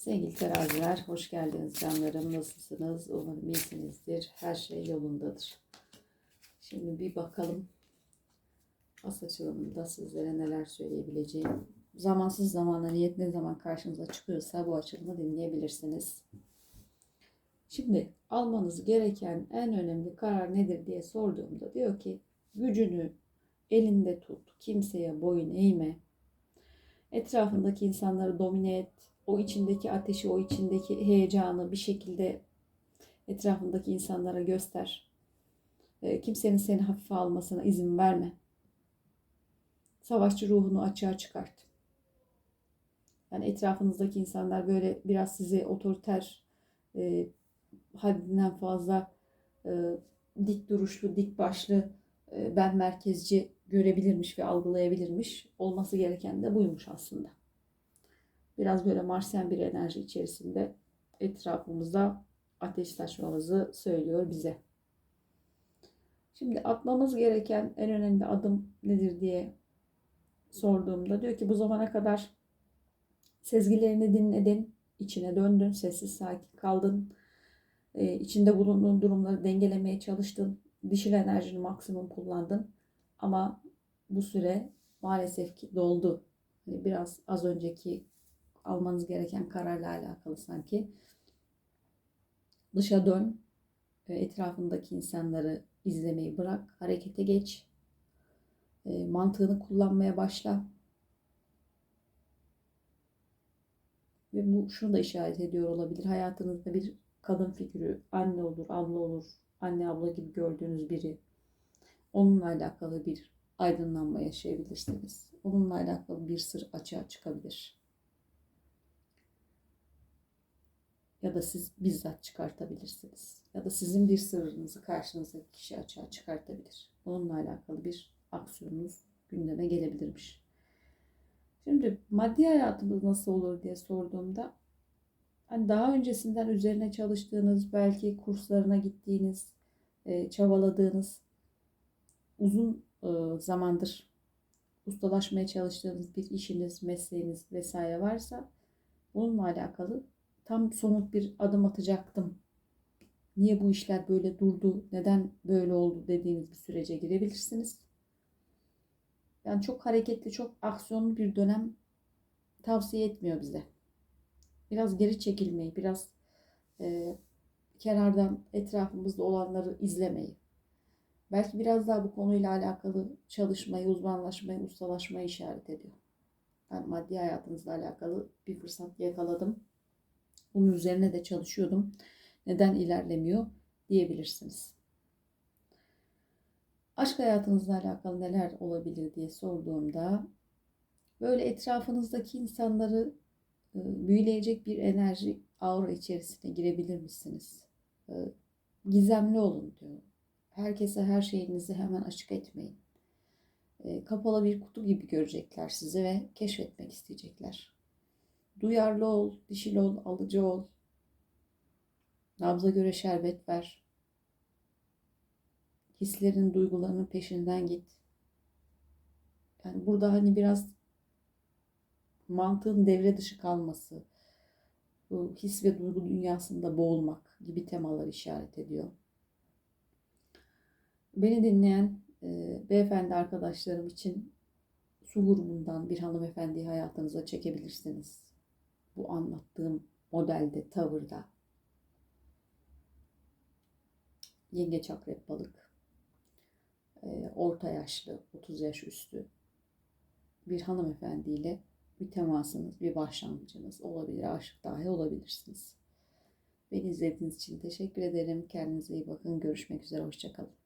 Sevgili teraziler, hoş geldiniz canlarım. Nasılsınız? Umarım iyisinizdir. Her şey yolundadır. Şimdi bir bakalım. As açılımında sizlere neler söyleyebileceğim. Zamansız zamana niyet ne zaman karşınıza çıkıyorsa bu açılımı dinleyebilirsiniz. Şimdi almanız gereken en önemli karar nedir diye sorduğumda diyor ki gücünü elinde tut. Kimseye boyun eğme. Etrafındaki insanları domine et. O içindeki ateşi, o içindeki heyecanı bir şekilde etrafındaki insanlara göster. E, Kimsenin seni hafife almasına izin verme. Savaşçı ruhunu açığa çıkart. Yani etrafınızdaki insanlar böyle biraz sizi otoriter, e, haddinden fazla e, dik duruşlu, dik başlı, e, ben merkezci görebilirmiş ve algılayabilirmiş. Olması gereken de buymuş aslında. Biraz böyle Marsyen bir enerji içerisinde etrafımızda ateş saçmamızı söylüyor bize. Şimdi atmamız gereken en önemli adım nedir diye sorduğumda diyor ki bu zamana kadar sezgilerini dinledin, içine döndün, sessiz sakin kaldın, e, içinde bulunduğun durumları dengelemeye çalıştın, dişil enerjini maksimum kullandın ama bu süre maalesef ki doldu. Hani biraz az önceki almanız gereken kararla alakalı sanki. Dışa dön, e, etrafındaki insanları izlemeyi bırak, harekete geç, e, mantığını kullanmaya başla. Ve bu şunu da işaret ediyor olabilir. Hayatınızda bir kadın figürü, anne olur, abla olur, anne abla gibi gördüğünüz biri. Onunla alakalı bir aydınlanma yaşayabilirsiniz. Onunla alakalı bir sır açığa çıkabilir. Ya da siz bizzat çıkartabilirsiniz. Ya da sizin bir sırrınızı karşınızdaki kişi açığa çıkartabilir. Onunla alakalı bir aksiyonunuz gündeme gelebilirmiş. Şimdi maddi hayatımız nasıl olur diye sorduğumda hani daha öncesinden üzerine çalıştığınız, belki kurslarına gittiğiniz, e, çabaladığınız uzun e, zamandır ustalaşmaya çalıştığınız bir işiniz, mesleğiniz vesaire varsa bununla alakalı tam somut bir adım atacaktım. Niye bu işler böyle durdu, neden böyle oldu dediğiniz bir sürece girebilirsiniz. Yani çok hareketli, çok aksiyonlu bir dönem tavsiye etmiyor bize. Biraz geri çekilmeyi, biraz e, kenardan etrafımızda olanları izlemeyi. Belki biraz daha bu konuyla alakalı çalışmayı, uzmanlaşmayı, ustalaşmayı işaret ediyor. Ben maddi hayatınızla alakalı bir fırsat yakaladım. Bunun üzerine de çalışıyordum. Neden ilerlemiyor diyebilirsiniz. Aşk hayatınızla alakalı neler olabilir diye sorduğumda böyle etrafınızdaki insanları e, büyüleyecek bir enerji aura içerisine girebilir misiniz? E, gizemli olun diyor. Herkese her şeyinizi hemen açık etmeyin. E, kapalı bir kutu gibi görecekler sizi ve keşfetmek isteyecekler. Duyarlı ol, dişil ol, alıcı ol. Nabza göre şerbet ver. Hislerin, duygularının peşinden git. Yani burada hani biraz mantığın devre dışı kalması, bu his ve duygu dünyasında boğulmak gibi temalar işaret ediyor. Beni dinleyen e, beyefendi arkadaşlarım için su grubundan bir hanımefendiyi hayatınıza çekebilirsiniz. Bu anlattığım modelde, tavırda. Yengeç akrep balık. E, orta yaşlı, 30 yaş üstü bir hanımefendiyle bir temasınız, bir başlangıcınız olabilir. Aşık dahi olabilirsiniz. Beni izlediğiniz için teşekkür ederim. Kendinize iyi bakın. Görüşmek üzere. Hoşçakalın.